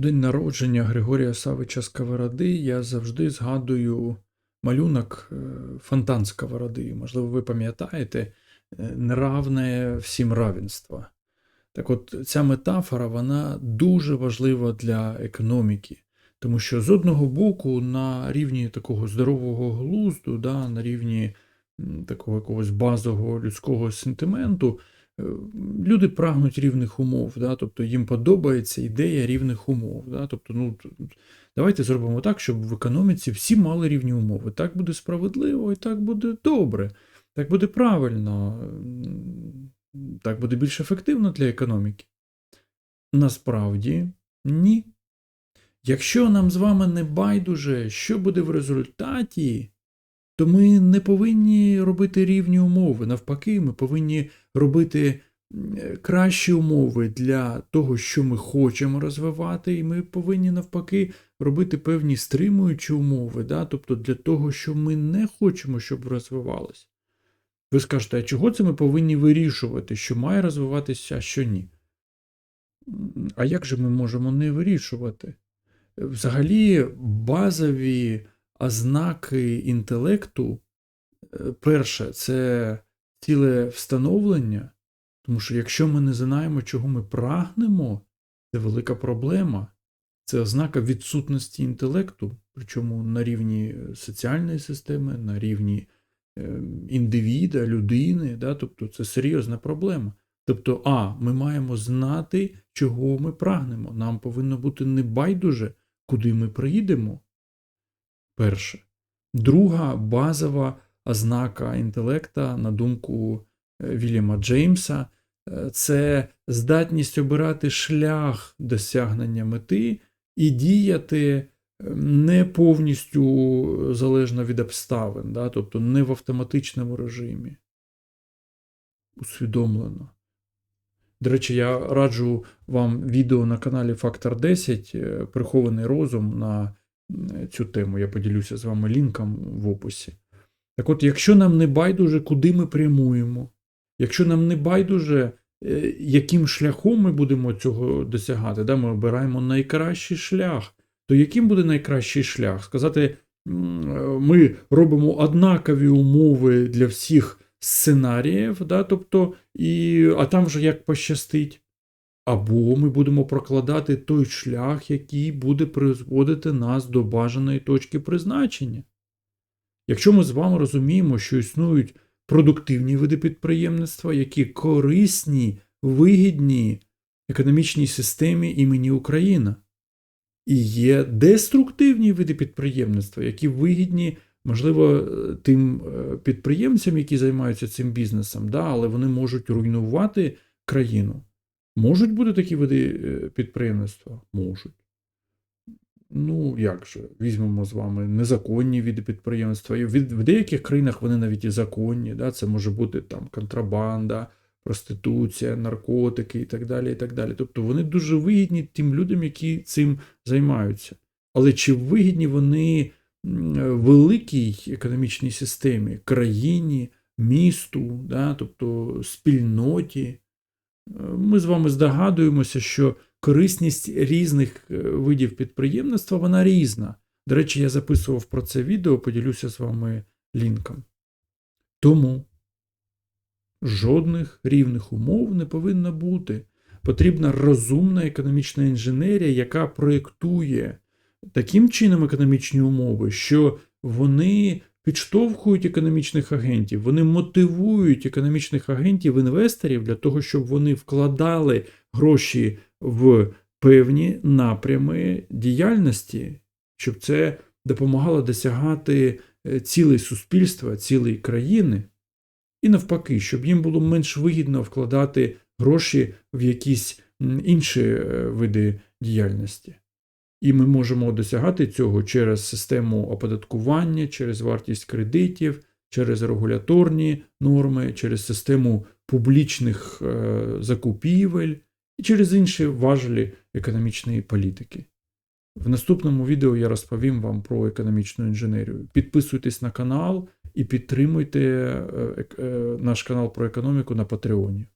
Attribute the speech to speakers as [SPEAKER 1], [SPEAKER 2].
[SPEAKER 1] День народження Григорія Савича Сковороди я завжди згадую малюнок е, фонтан Сковороди. Можливо, ви пам'ятаєте, е, неравне всім равенство. Так от, ця метафора вона дуже важлива для економіки, тому що з одного боку, на рівні такого здорового глузду, да, на рівні такого якогось базового людського сентименту, люди прагнуть рівних умов, да, тобто їм подобається ідея рівних умов. Да, тобто, ну, давайте зробимо так, щоб в економіці всі мали рівні умови. Так буде справедливо і так буде добре, так буде правильно, так буде більш ефективно для економіки. Насправді ні. Якщо нам з вами не байдуже, що буде в результаті, то ми не повинні робити рівні умови. Навпаки, ми повинні робити кращі умови для того, що ми хочемо розвивати, і ми повинні навпаки робити певні стримуючі умови, да? тобто для того, що ми не хочемо, щоб розвивалося. Ви скажете, а чого це ми повинні вирішувати, що має розвиватися, а що ні? А як же ми можемо не вирішувати? Взагалі, базові ознаки інтелекту, е, перше, це ціле встановлення, тому що якщо ми не знаємо, чого ми прагнемо, це велика проблема. Це ознака відсутності інтелекту, причому на рівні соціальної системи, на рівні е, індивіда, людини, да? тобто це серйозна проблема. Тобто, а, ми маємо знати, чого ми прагнемо. Нам повинно бути не байдуже, куди ми приїдемо. Перше. Друга базова ознака інтелекта, на думку е, Вільяма Джеймса, е, це здатність обирати шлях досягнення мети і діяти е, не повністю залежно від обставин, да? тобто не в автоматичному режимі. Усвідомлено. До речі, я раджу вам відео на каналі Фактор 10 е, Прихований розум на цю тему. Я поділюся з вами лінком в описі. Так от, якщо нам не байдуже, куди ми прямуємо, якщо нам не байдуже, е, яким шляхом ми будемо цього досягати, да, ми обираємо найкращий шлях, то яким буде найкращий шлях? Сказати, ми робимо однакові умови для всіх сценаріїв, да, тобто, і, а там вже як пощастить. Або ми будемо прокладати той шлях, який буде призводити нас до бажаної точки призначення. Якщо ми з вами розуміємо, що існують продуктивні види підприємництва, які корисні, вигідні економічній системі імені Україна, і є деструктивні види підприємництва, які вигідні, можливо, тим е, підприємцям, які займаються цим бізнесом, да, але вони можуть руйнувати країну. Можуть бути такі види е, підприємництва? Можуть. Ну, як же, візьмемо з вами незаконні види підприємництва. І в деяких країнах вони навіть і законні. Да? Це може бути там контрабанда, проституція, наркотики і так далі. і так далі. Тобто вони дуже вигідні тим людям, які цим займаються. Але чи вигідні вони великій економічній системі, країні, місту, да? тобто спільноті? Ми з вами здогадуємося, що корисність різних е, видів підприємництва вона різна. До речі, я записував про це відео, поділюся з вами лінком. Тому жодних рівних умов не повинно бути. Потрібна розумна економічна інженерія, яка проєктує таким чином економічні умови, що вони підштовхують економічних агентів, вони мотивують економічних агентів, інвесторів для того, щоб вони вкладали гроші в певні напрями діяльності, щоб це допомагало досягати е, цілей суспільства, цілей країни. І навпаки, щоб їм було менш вигідно вкладати гроші в якісь інші е, види діяльності. І ми можемо досягати цього через систему оподаткування, через вартість кредитів, через регуляторні норми, через систему публічних е, закупівель і через інші важелі економічної політики. В наступному відео я розповім вам про економічну інженерію. Підписуйтесь на канал і підтримуйте е, е, наш канал про економіку на Патреоні.